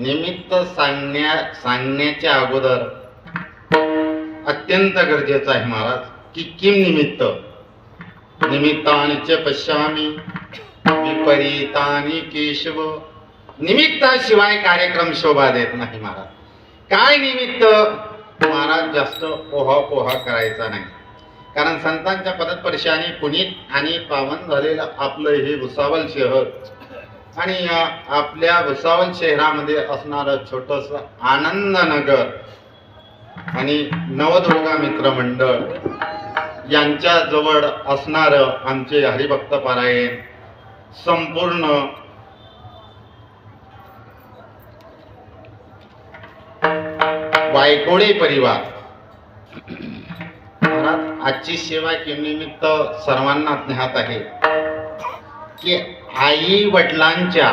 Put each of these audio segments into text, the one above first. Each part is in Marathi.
निमित्त सांगण्या सांगण्याच्या अगोदर अत्यंत गरजेचं आहे महाराज की किम निमित्त? निमित्तानि पश्यामी विपरीतानी केशव। निमित्ताशिवाय कार्यक्रम शोभा देत नाही महाराज. काय निमित्त? महाराज जास्त पोहा पोहा करायचा नाही. कारण संतांच्या पदस्पर्शाने पुनीत आणि पावन झालेलं आपलं हे भुसावल शहर आणि आपल्या भुसावळ शहरामध्ये असणारं छोटस आनंद नगर आणि नवदुर्गा मित्र मंडळ यांच्या जवळ असणार आमचे हरिभक्त पारायण संपूर्ण वायकोळी परिवार. आजची सेवा निमित्त सर्वांना ज्ञात आहे की आई वडिलांच्या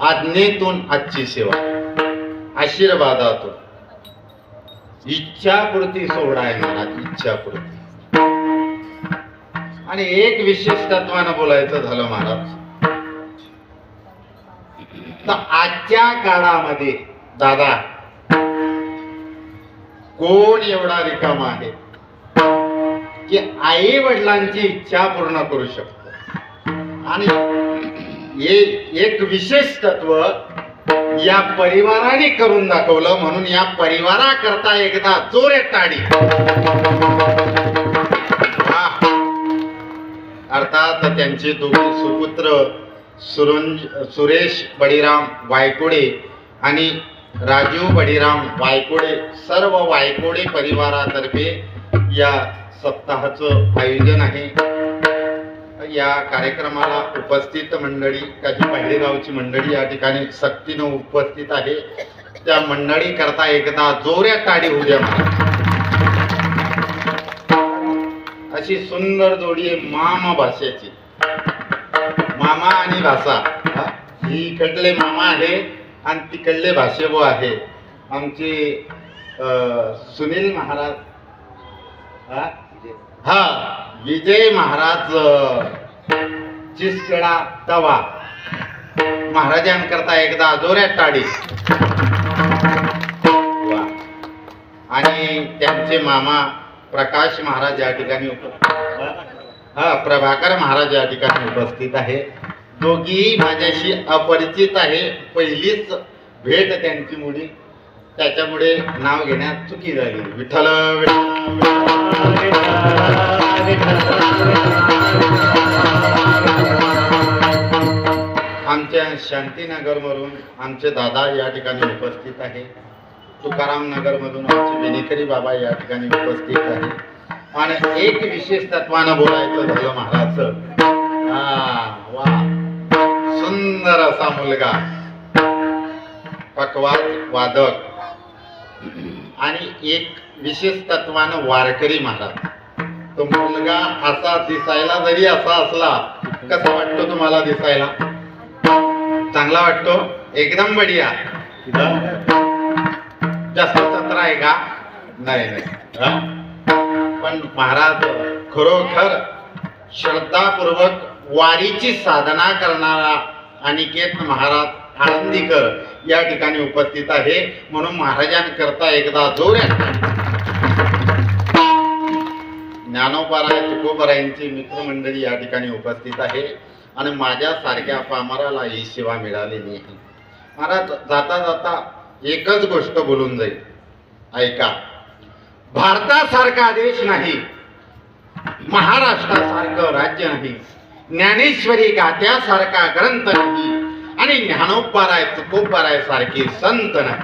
आज्ञेतून आजची सेवा. आशीर्वादातून. इच्छापूर्ती सोहळा आहे महाराज इच्छापूर्ती. आणि एक विशेष तत्वानं बोलायचं झालं महाराज. तर आजच्या काळामध्ये दादा कोण एवढा रिकामा आहे? की आई वडिलांची इच्छा पूर्ण करू शकतो. आणि हे एक विशेष तत्व या परिवाराने करून दाखवलं म्हणून या परिवाराकरता एकदा जोरे टाळी वाह. अर्थात त्यांचे दोघे सुपुत्र सुरंज सुरेश बळीराम वायकोडे आणि राजीव बळीराम वायकोडे सर्व वायकोडे परिवारातर्फे या सप्ताहाचं आयोजन आहे या कार्यक्रमाला उपस्थित मंडळी काही पाहिलेगावची मंडळी या ठिकाणी सक्तीनं उपस्थित आहे. त्या मंडळी करता एकदा जोऱ्या टाळी होऊ द्या मला. अशी सुंदर जोडी आहे मामा भाषेची. मामा आणि भाषा. ही? इकडले मामा आहे आणि तिकडले भाषेबो आहे. आमचे सुनील महाराज. हा? विजय महाराज अं, चिसकडा तवा. महाराजांकरता एकदा जोऱ्यात टाळी आणि त्यांचे मामा प्रकाश महाराज या ठिकाणी उपस्थित. हा प्रभाकर महाराज या ठिकाणी उपस्थित आहे. दोघीही माझ्याशी अपरिचित आहे. पहिलीच भेट त्यांची मुली. त्याच्यामुळे नाव घेण्यात चुकी झाली. विठ्ठल. आमच्या शांतीनगरवरून आमचे दादा या ठिकाणी उपस्थित आहे. तुकाराम नगरमधून आमचे विनेकरी बाबा या ठिकाणी उपस्थित आहे. आणि एक विशेष तत्वानं बोलायचं झालं महाराज हा वा. सुंदर असा मुलगा. पकवाद वादक. आणि एक विशेष तत्वानं वारकरी महाराज. तो मुलगा असा दिसायला जरी असा असला कसा वाटतो तुम्हाला दिसायला? चांगला वाटतो? एकदम बढिया. जास्त चत्र आहे का? नाही नाही. पण महाराज खरोखर श्रद्धापूर्वक वारीची साधना करणारा अनिकेत महाराज आनंदीकर या ठिकाणी उपस्थित आहे. म्हणून महाराजांकरता एकदा जोऱ्यात ज्ञानोपाराय तुकोबरायांची मित्रमंडळी या ठिकाणी उपस्थित आहे. आणि माझ्यासारख्या पामराला ही सेवा मिळालेली आहे महाराज जाता जाता एकच गोष्ट बोलून जाईल. ऐका. भारतासारखा देश नाही. महाराष्ट्रासारखं राज्य नाही. ज्ञानेश्वरी गात्यासारखा ग्रंथ नाही. आणि ज्ञानोपाराय तुकोपाराय सारखी संत नाही.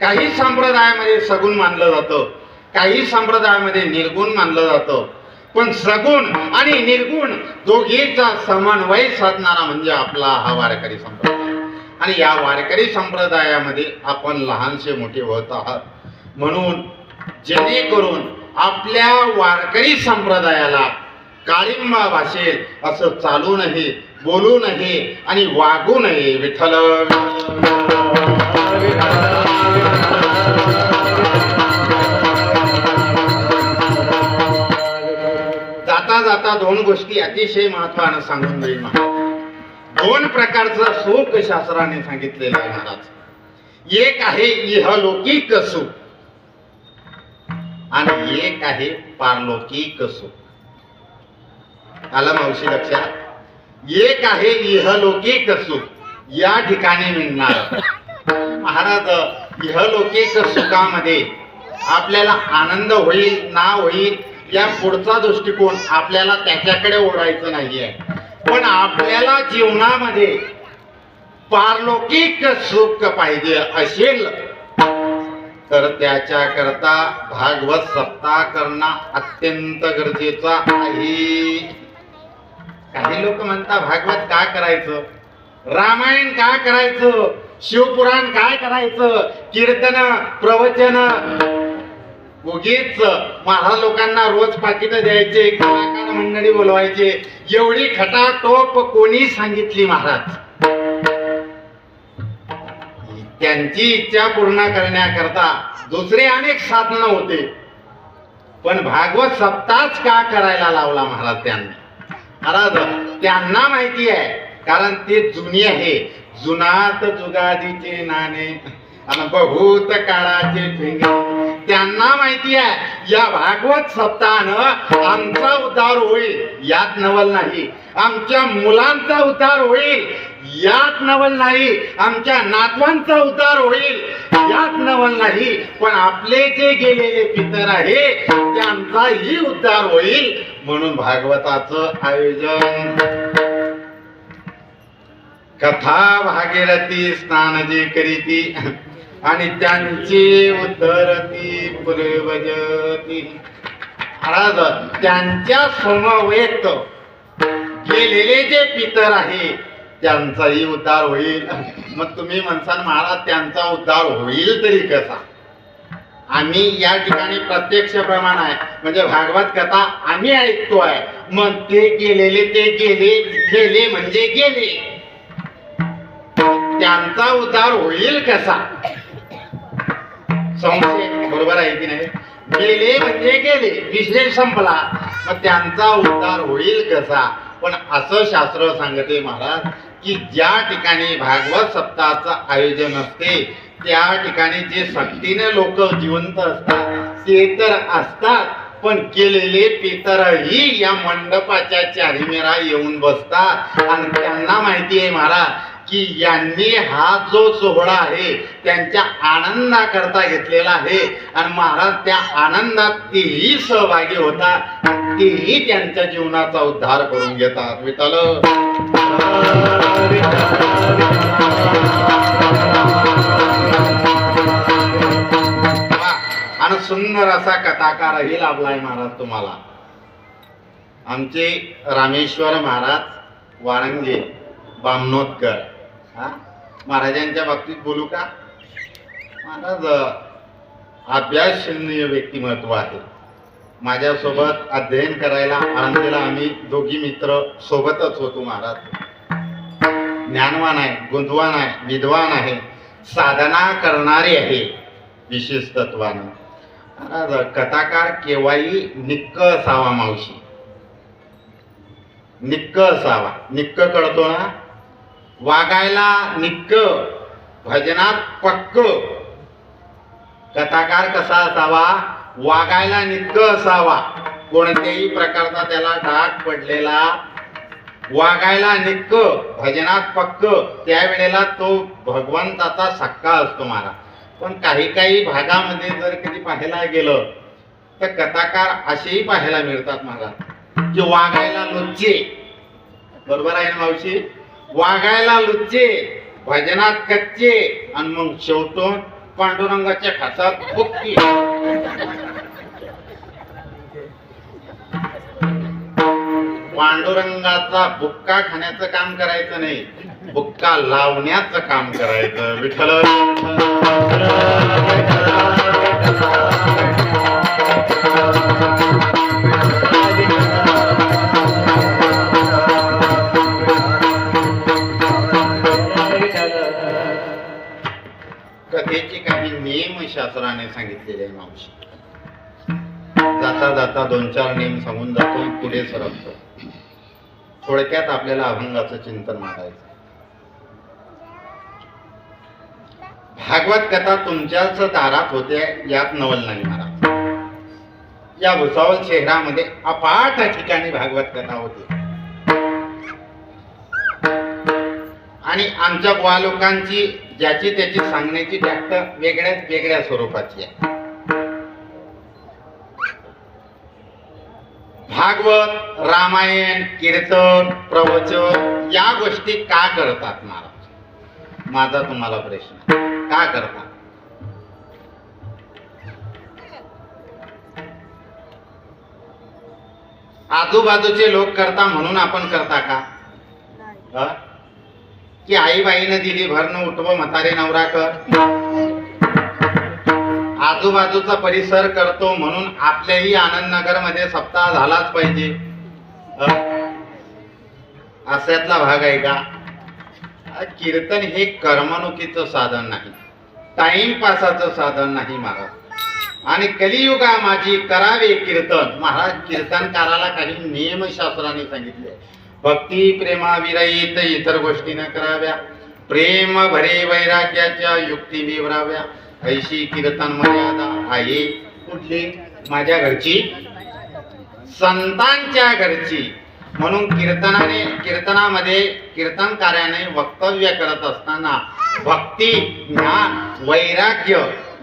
काही संप्रदायामध्ये सगुण मानलं जातं. काही संप्रदायामध्ये निर्गुण मानलं जातं. पण सगुण आणि निर्गुण दोघीचा समन्वय साधणारा म्हणजे आपला हा वारकरी संप्रदाय. आणि या वारकरी संप्रदायामध्ये आपण लहानसे मोठे होत आहात. म्हणून जेणेकरून आपल्या वारकरी संप्रदायाला काळिंबा भाषेल असं चालू नये बोलू नये आणि वागू नये. विठ्ठल आता दोन गोष्टी अतिशय महत्वानं सांगून जाईल दोन प्रकारचं सुख शास्त्राने सांगितलेलं आहे महाराज. एक आहे इहलौकिक सुख आणि एक आहे पारलौकिक सुख. आलं मावशी लक्षात? एक आहे इहलौकिक सुख. या ठिकाणी मिळणार. महाराज इहलौकिक सुखामध्ये आपल्याला आनंद होईल ना होईल या पुढचा दृष्टिकोन आपल्याला त्याच्याकडे ओढायचं नाहीये. पण आपल्याला जीवनामध्ये पारलौकिक सुख पाहिजे असेल तर त्याच्याकरता भागवत सप्ताह करणं अत्यंत गरजेचं आहे. काही लोक म्हणता भागवत का करायचं? रामायण का करायचं? शिवपुराण काय करायचं? कीर्तन प्रवचन उगीच महाराज लोकांना रोज पाकिटं द्यायचे कलाकार मंडळी बोलवायचे. एवढी खटाटोप कोणी सांगितली महाराज? त्यांची इच्छा पूर्ण करण्याकरता दुसरे अनेक साधनं होते. पण भागवत सप्ताहच का करायला लावला महाराज त्यांनी? महाराज त्यांना माहिती आहे कारण ते जुनी आहे. जुनात जुगादीचे नाणे आणि बहुत काळाचे ठेंगे त्यांना माहिती आहे या भागवत सप्ताहानं आमचा उद्धार होईल यात नवल नाही. आमच्या मुलांचा उद्धार होईल यात नवल नाही. आमच्या नातवांचा उद्धार होईल यात नवल नाही. पण आपले जे गेलेले पितर आहे त्यांचाही उद्धार होईल म्हणून भागवताचं आयोजन. कथा भागीरथी स्नान जे करीती आणि त्यांची उद्धरती पूर्वजती. महाराज त्यांच्या समवेत गेलेले जे पितर आहे त्यांचाही उद्धार होईल. मग तुम्ही म्हणसाल महाराज त्यांचा उद्धार होईल तरी कसा? आम्ही या ठिकाणी प्रत्यक्ष प्रमाण आहे. म्हणजे भागवत कथा आम्ही ऐकतोय मग ते गेलेले ते गेले गेले म्हणजे गेले. त्यांचा उद्धार होईल कसा? संशय बरोबर आहे की नाही? गेले म्हणजे गेले विषय संपला. मग त्यांचा उद्धार होईल कसा? पण असं शास्त्र सांगते महाराज की ज्या ठिकाणी भागवत सप्ताहाचं आयोजन असते त्या ठिकाणी जे सक्तीने लोक जिवंत असतात ते तर असतात पण केलेले पितरही या मंडपाच्या चारिमेरा येऊन बसतात. आणि त्यांना माहिती आहे महाराज की यांनी हा जो सोहळा आहे त्यांच्या आनंदाकरता घेतलेला आहे. आणि महाराज त्या आनंदात तेही सहभागी होतात तेही त्यांच्या जीवनाचा उद्धार करून घेतात. विठ्ठल आणि सुंदर असा कथाकारही लाभलाय महाराज तुम्हाला. आमचे रामेश्वर महाराज वारंगे बामनोदकर. हा? महाराजांच्या बाबतीत बोलू का? महाराज अभ्यासशून्य व्यक्तिमत्व आहे. माझ्यासोबत अध्ययन करायला आनंदीला आम्ही. दोघी मित्र सोबतच होतो महाराज. ज्ञानवान आहे गुंतवान आहे विद्वान आहे. साधना करणारे आहे विशेष तत्वानं. महाराज कथाकार केव्हाही निक्क असावा मावशी. निक्क असावा. निक्क कळतो ना? वागायला निक्क भजनात पक्क. कथाकार कसा असावा? वागायला निक्क असावा. कोणत्याही प्रकारचा त्याला डाग पडलेला वागायला निक्क भजनात पक्क त्यावेळेला तो भगवंताचा सक्का असतो मला पण काही काही भागामध्ये जर कधी पाहायला गेलं तर कथाकार असेही पाहायला मिळतात मला की वागायला लुच्चे बरोबर आहे ना मावशी? वागायला लुच्चे भजनात कच्चे आणि मग शेवटून पांडुरंगाच्या खासात बुक्की पांडुरंगाचा बुक्का खाण्याचं काम करायचं नाही बुक्का लावण्याचं काम करायचं. विठ्ठल. शास्त्राने सांगितलेले आहे मावशी. जाता जाता दोन चार नेम सांगून जातो पुढे सरकतो थोडक्यात आपल्याला अभंगाचं चिंतन मागायचं भागवत कथा तुमच्याच दारात होते यात नवल नाही मला या भुसावल शहरामध्ये अपाट ठिकाणी भागवत कथा होती. आणि आमच्या बुवा लोकांची ज्याची त्याची सांगण्याची टॅक्ट वेगळ्याच वेगळ्या स्वरूपाची आहे. भागवत रामायण कीर्तन प्रवचन या गोष्टी का करतात महाराज? माझा तुम्हाला प्रश्न. का करतात? आजूबाजूचे लोक करता म्हणून आपण करता का? की आईबाईनं दिली भरणं उठव म्हातारे नवरा कर. आजूबाजूचा परिसर करतो म्हणून आपल्याही आनंदनगरमध्ये सप्ताह झालाच पाहिजे. ह? अशातला भाग आहे का? कीर्तन हे करमणुकीचं साधन नाही. टाइमपासाचं साधन नाही महाराज आणि कलियुगा माझी करावे कीर्तन. महाराज कीर्तनकाराला काही नियमशास्त्राने सांगितले. भक्ती प्रेमाविरहित इतर गोष्टी न कराव्या. प्रेम भरे वैराग्याच्या युक्ती विवराव्या. ऐशी कीर्तन मर्यादा आहे. कुठली? माझ्या घरची. संतांच्या घरची. म्हणून कीर्तनाने कीर्तनामध्ये कीर्तनकार्याने वक्तव्य करत असताना भक्ती ज्ञान वैराग्य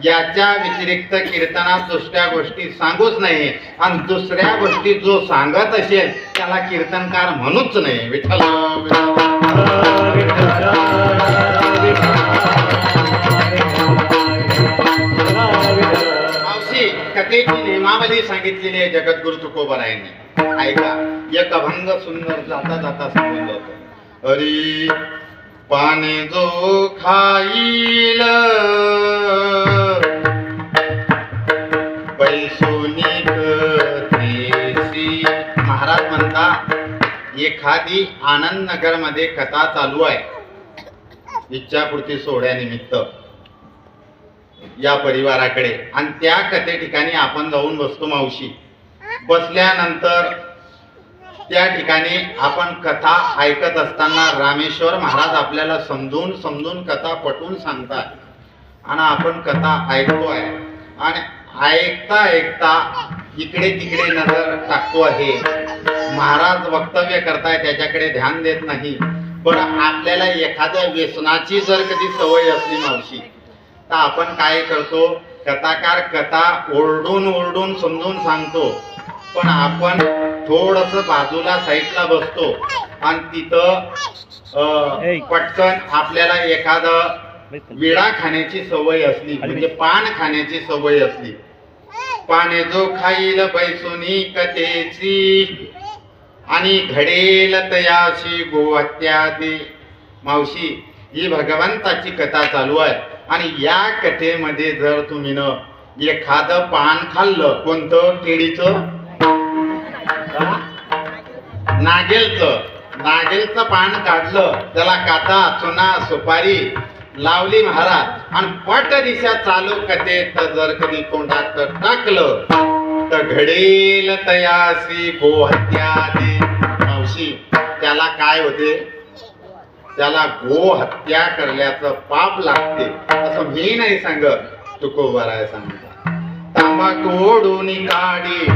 याच्या व्यतिरिक्त कीर्तनात दुसऱ्या गोष्टी सांगूच नाही आणि दुसऱ्या गोष्टी जो सांगत असेल त्याला कीर्तनकार म्हणूच नाही विठ्ठल. मावशी कथेची नियमावली सांगितलेली आहे जगद्गुरु तुकोबरायांनी. ऐका एक अभंग सुंदर जाता जाता सांगितलं होतं अरे पाने जो खाईल. पैसोनी कथेसी महाराज म्हणता एखादी आनंद नगरमध्ये कथा चालू आहे. इच्छापूर्ती सोहळ्यानिमित्त. या परिवाराकडे. आणि त्या कथे ठिकाणी आपण जाऊन बसतो मावशी. बसल्यानंतर त्या ठिकाणी आपण कथा ऐकत असताना रामेश्वर महाराज आपल्याला समजून समजून कथा पटवून सांगतात. आणि आपण कथा ऐकतोय. आणि ऐकता ऐकता इकडे तिकडे नजर टाकतो आहे. महाराज वक्तव्य करताय त्याच्याकडे ध्यान देत नाही. पण आपल्याला एखाद्या व्यसनाची जर कधी सवय असली मावशी तर आपण काय करतो? कथाकार कथा ओरडून ओरडून समजून सांगतो. पण आपण थोडस बाजूला साईडला बसतो. आणि तिथं पटकन आपल्याला एखादं विडा खाण्याची सवय असली म्हणजे पान खाण्याची सवय असली. पाने जो खाईल बैसुनी कथेची. आणि घडेल तयाशी गोहत्या ते मावशी ही भगवंताची कथा चालू आहे. आणि या कथेमध्ये जर तुम्ही न एखादं पान खाल्लं कोणतं केळीचं? नागेलचं. नागेलचं पान काढलं. त्याला काता चुना सुपारी लावली महाराज. आणि पट दिशा चालू कथेत जर कधी तोंडात टाकलं तर घडेल तयासी गोहत्या मावशी त्याला काय होते? त्याला गो हत्या करण्याचं पाप लागते. असं मी नाही सांगत. तुकोबराय सांगता. तांबाखू काडी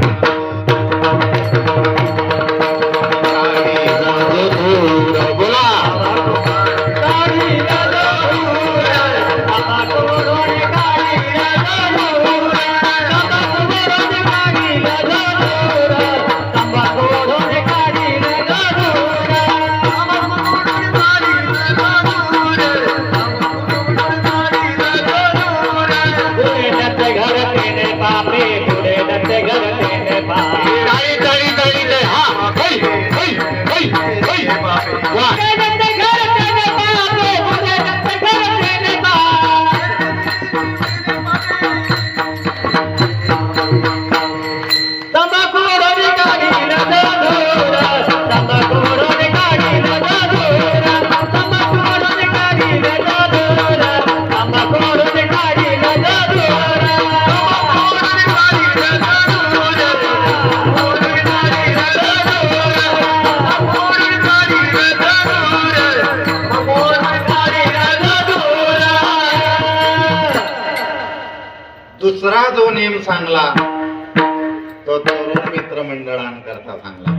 तो मित्रमंडळांकरता सांगला.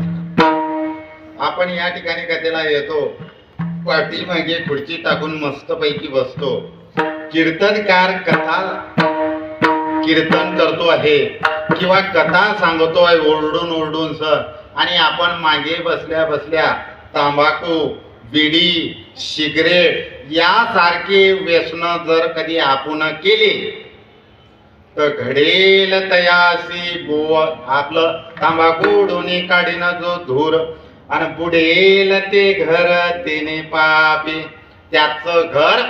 आपण या ठिकाणी कथेला येतो. पाठीमागे खुर्ची टाकून मस्त पैकी बसतो. कीर्तनकार कथा कीर्तन करतो आहे. किंवा कथा सांगतो आहे ओरडून ओरडून सर. आणि आपण मागे बसल्या बसल्या तांबाखू बिडी सिगरेट यासारखे व्यसन जर कधी आपण केली तर घडेल तयासी बुवा. आपलं तांबाखू डोनी काढीन जो धूर. आणि बुडेल ते घर तेने पापी. त्याचं घर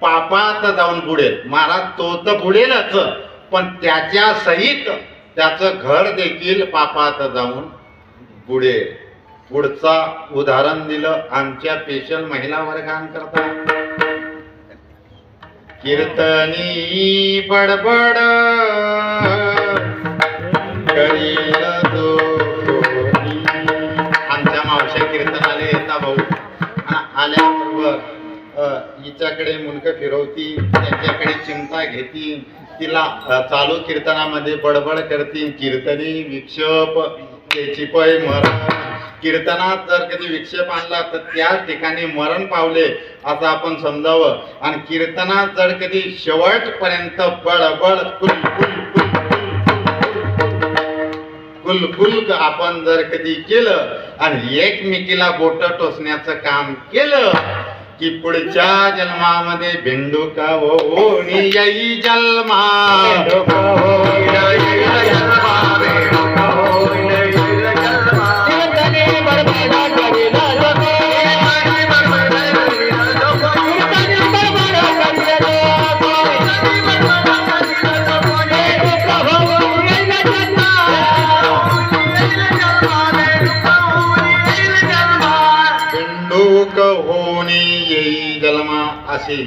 पापात जाऊन बुडेल. महाराज तो तर बुडेलच. पण त्याच्या सहित त्याचं घर देखील पापात जाऊन बुडेल. पुढचा उदाहरण दिलं आमच्या पेशल महिला वर्गांकरता. कीर्तनी बडबड करील आमच्या मावश्या कीर्तनाला येता भाऊ. आल्याबरोबर हिच्याकडे मुंडकं फिरवती त्याच्याकडे चिमटा घेती तिला चालू कीर्तनामध्ये बडबड करतील कीर्तनी विक्षेप त्याची पै मरा कीर्तनात जर कधी विक्षेप आणला तर त्याच ठिकाणी मरण पावले असं आपण समजावं. आणि कीर्तनात जर कधी शेवटपर्यंत बळबळ कुल कुल कुल कुल कुल आपण जर कधी केलं आणि एकमेकीला बोट टोचण्याचं काम केलं की पुढच्या जन्मामध्ये भिंडुका होणी हो, येई जन्मा.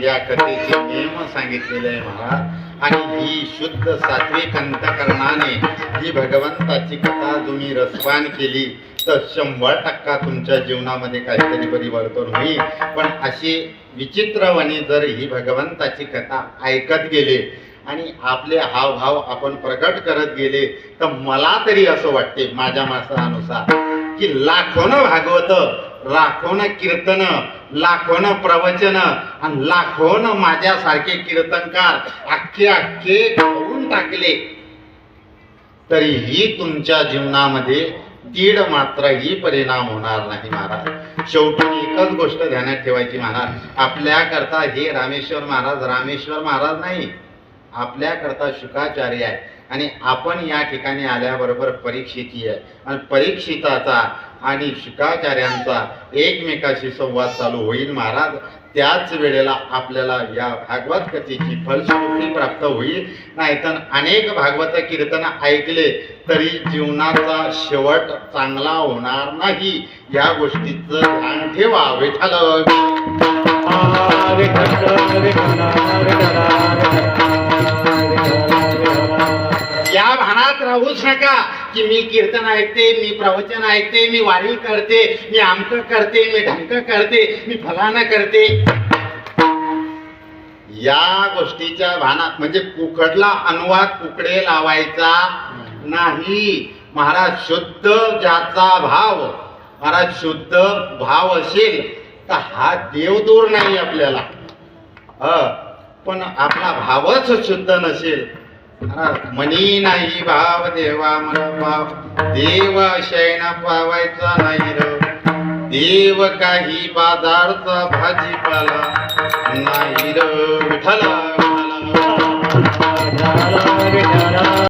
या कथेचे नियम सांगितलेले आहे महाराज. आणि ही शुद्ध सात्विक अंतकरणाने ही भगवंताची कथा तुम्ही रसवान केली तर शंभर टक्का तुमच्या जीवनामध्ये काहीतरी परिवर्तन होईल. पण अशी विचित्रवाणी जर ही भगवंताची कथा ऐकत गेले आणि आपले हावभाव आपण प्रकट करत गेले तर मला तरी असं वाटते माझ्या माणसानुसार की लाखोनं भागवत लाखोनं कीर्तन लाखोनं प्रवचन आणि लाखोनं माझ्यासारखे कीर्तनकार अख्खे अख्खे खाऊन टाकले. तरीही तुमच्या जीवनामध्ये दीड मात्रही परिणाम होणार नाही महाराज. शेवटी एकच गोष्ट ध्यानात ठेवायची महाराज. आपल्याकरता हे रामेश्वर महाराज रामेश्वर महाराज नाही. आपल्याकरता शुकाचार्य आहे. आणि आपण या ठिकाणी आल्याबरोबर परीक्षेची आहे. आणि परीक्षिताचा आणि शिकाचार्यांचा एकमेकाशी संवाद चालू होईल महाराज. त्याच वेळेला आपल्याला या भागवत कथेची फलश्रुती प्राप्त होईल. नाहीतर अनेक भागवत कीर्तन ऐकले तरी जीवनाचा शेवट चांगला होणार नाही. या गोष्टीचं ध्यान ठेवा विठाल भानात राहूच नका की मी कीर्तन ऐकते मी प्रवचन ऐकते मी वारी करते मी आमक करते मी ढमक करते मी फलाना करते. या गोष्टीच्या भानात म्हणजे कुकडला अनुवाद कुकडे लावायचा नाही. महाराज शुद्ध ज्याचा भाव महाराज शुद्ध भाव असेल तर हा देव दूर नाही आपल्याला. ह पण आपला भावच शुद्ध नसेल म्हणी नाही भाव देवा मला भाव देव शैना पावायचा नाही र. देव काही बाजारचा भाजीपाला नाही र. विठला विठला